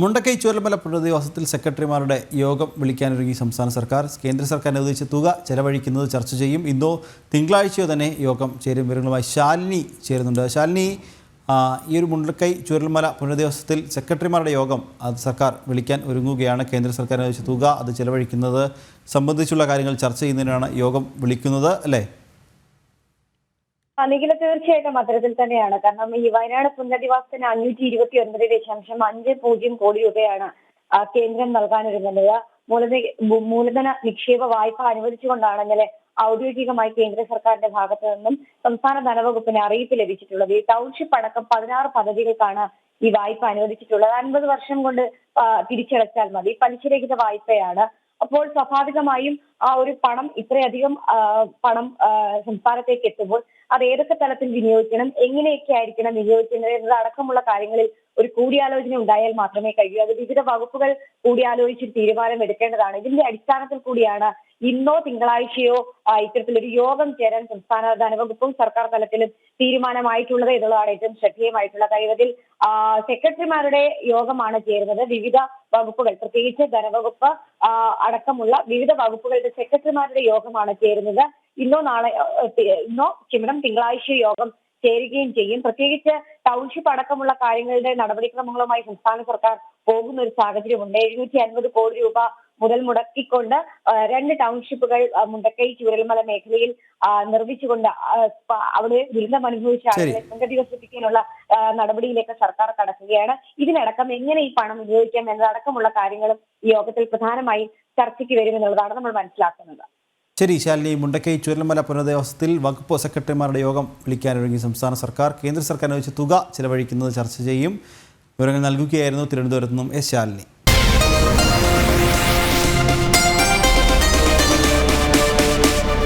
മുണ്ടക്കൈ ചുരൽമല പുനരധിവാസത്തിൽ സെക്രട്ടറിമാരുടെ യോഗം വിളിക്കാനൊരുങ്ങി സംസ്ഥാന സർക്കാർ. കേന്ദ്ര സർക്കാർ അനുവദിച്ച തുക ചെലവഴിക്കുന്നത് ചർച്ച ചെയ്യും. ഇന്നോ തിങ്കളാഴ്ചയോ തന്നെ യോഗം ചേരും. വിവരങ്ങളുമായി ശാലിനി ചേരുന്നുണ്ട്. ശാലിനി ഈ ഒരു മുണ്ടക്കൈ ചുരൽമല പുനരധിവാസത്തിൽ സെക്രട്ടറിമാരുടെ യോഗം അത് സർക്കാർ വിളിക്കാൻ ഒരുങ്ങുകയാണ്. കേന്ദ്ര സർക്കാർ അനുവദിച്ച തുക അത് ചെലവഴിക്കുന്നത് സംബന്ധിച്ചുള്ള കാര്യങ്ങൾ ചർച്ച ചെയ്യുന്നതിനാണ് യോഗം വിളിക്കുന്നത് അല്ലേ? നിഖില തീർച്ചയായിട്ടും അത്തരത്തിൽ തന്നെയാണ്. കാരണം ഈ വയനാട് പുനരധിവാസത്തിന് അഞ്ഞൂറ്റി ഇരുപത്തി ഒൻപത് ദശാംശം അഞ്ച് പൂജ്യം കോടി രൂപയാണ് കേന്ദ്രം നൽകാനൊരുങ്ങുന്നത് മൂലധന മൂലധന നിക്ഷേപ വായ്പ അനുവദിച്ചുകൊണ്ടാണ് ഇന്നലെ ഔദ്യോഗികമായി കേന്ദ്ര സർക്കാരിന്റെ ഭാഗത്തു നിന്നും സംസ്ഥാന ധനവകുപ്പിന് അറിയിപ്പ് ലഭിച്ചിട്ടുള്ളത്. ഈ ടൗൺഷിപ്പ് അടക്കം പതിനാറ് പദ്ധതികൾക്കാണ് ഈ വായ്പ അനുവദിച്ചിട്ടുള്ളത്. അൻപത് വർഷം കൊണ്ട് തിരിച്ചടച്ചാൽ മതി. പലിശരഹിത വായ്പയാണ് അപ്പോൾ സ്വാഭാവികമായും ആ ഒരു പണം ഇത്രയധികം പണം സംസ്ഥാനത്തേക്ക് എത്തുമ്പോൾ അത് ഏതൊക്കെ തലത്തിൽ വിനിയോഗിക്കണം എങ്ങനെയൊക്കെ ആയിരിക്കണം വിനിയോഗിക്കുന്നത് എന്നതടക്കമുള്ള കാര്യങ്ങളിൽ ഒരു കൂടിയാലോചന ഉണ്ടായാൽ മാത്രമേ കഴിയൂ. അത് വിവിധ വകുപ്പുകൾ കൂടിയാലോചിച്ച് തീരുമാനം എടുക്കേണ്ടതാണ്. ഇതിന്റെ അടിസ്ഥാനത്തിൽ കൂടിയാണ് ഇന്നോ തിങ്കളാഴ്ചയോ ഇത്തരത്തിലൊരു യോഗം ചേരാൻ സംസ്ഥാന ധനവകുപ്പും സർക്കാർ തലത്തിലും തീരുമാനമായിട്ടുള്ളത് എന്നുള്ളതാണ് ഏറ്റവും ശ്രദ്ധേയമായിട്ടുള്ള കാര്യം അതിൽ സെക്രട്ടറിമാരുടെ യോഗമാണ് ചേരുന്നത്. വിവിധ വകുപ്പുകൾ പ്രത്യേകിച്ച് ധനവകുപ്പ് അടക്കമുള്ള വിവിധ വകുപ്പുകളുടെ സെക്രട്ടറിമാരുടെ യോഗമാണ് ചേരുന്നത്. ഇന്നോ നാളെ ഇന്നോ ക്ഷമിക്കണം തിങ്കളാഴ്ച യോഗം ചേരുകയും ചെയ്യും. പ്രത്യേകിച്ച് ടൗൺഷിപ്പ് അടക്കമുള്ള കാര്യങ്ങളുടെ നടപടിക്രമങ്ങളുമായി സംസ്ഥാന സർക്കാർ പോകുന്ന ഒരു സാഹചര്യമുണ്ട്. എഴുന്നൂറ്റി അൻപത് കോടി രൂപ മുതൽ മുടക്കിക്കൊണ്ട് രണ്ട് ടൗൺഷിപ്പുകൾ മുണ്ടക്കൈ ചൂരൽമല മേഖലയിൽ നിർമ്മിച്ചുകൊണ്ട് അവിടെ ദുരിതം അനുഭവിച്ച ആളുകളെ പുനരധിവസിപ്പിക്കാനുള്ള നടപടിയിലേക്ക് സർക്കാർ കടക്കുകയാണ്. ഇതിനടക്കം എങ്ങനെ ഈ പണം ഉപയോഗിക്കാം എന്നതടക്കമുള്ള കാര്യങ്ങളും ഈ യോഗത്തിൽ പ്രധാനമായും ചർച്ചയ്ക്ക് വരുമെന്നുള്ളതാണ് നമ്മൾ മനസ്സിലാക്കുന്നത്. ശരി ശാലിനി മുണ്ടക്കൈ ചുരൽമല പുനരധിവാസത്തിൽ വകുപ്പ് സെക്രട്ടറിമാരുടെ യോഗം വിളിക്കാനൊരുങ്ങി സംസ്ഥാന സർക്കാർ. കേന്ദ്ര സർക്കാർ അനുവദിച്ച തുക ചെലവഴിക്കുന്നത് ചർച്ച ചെയ്യും. വിവരങ്ങൾ നൽകുകയായിരുന്നു തിരുവനന്തപുരത്ത് നിന്നും എസ് ശാലിനി.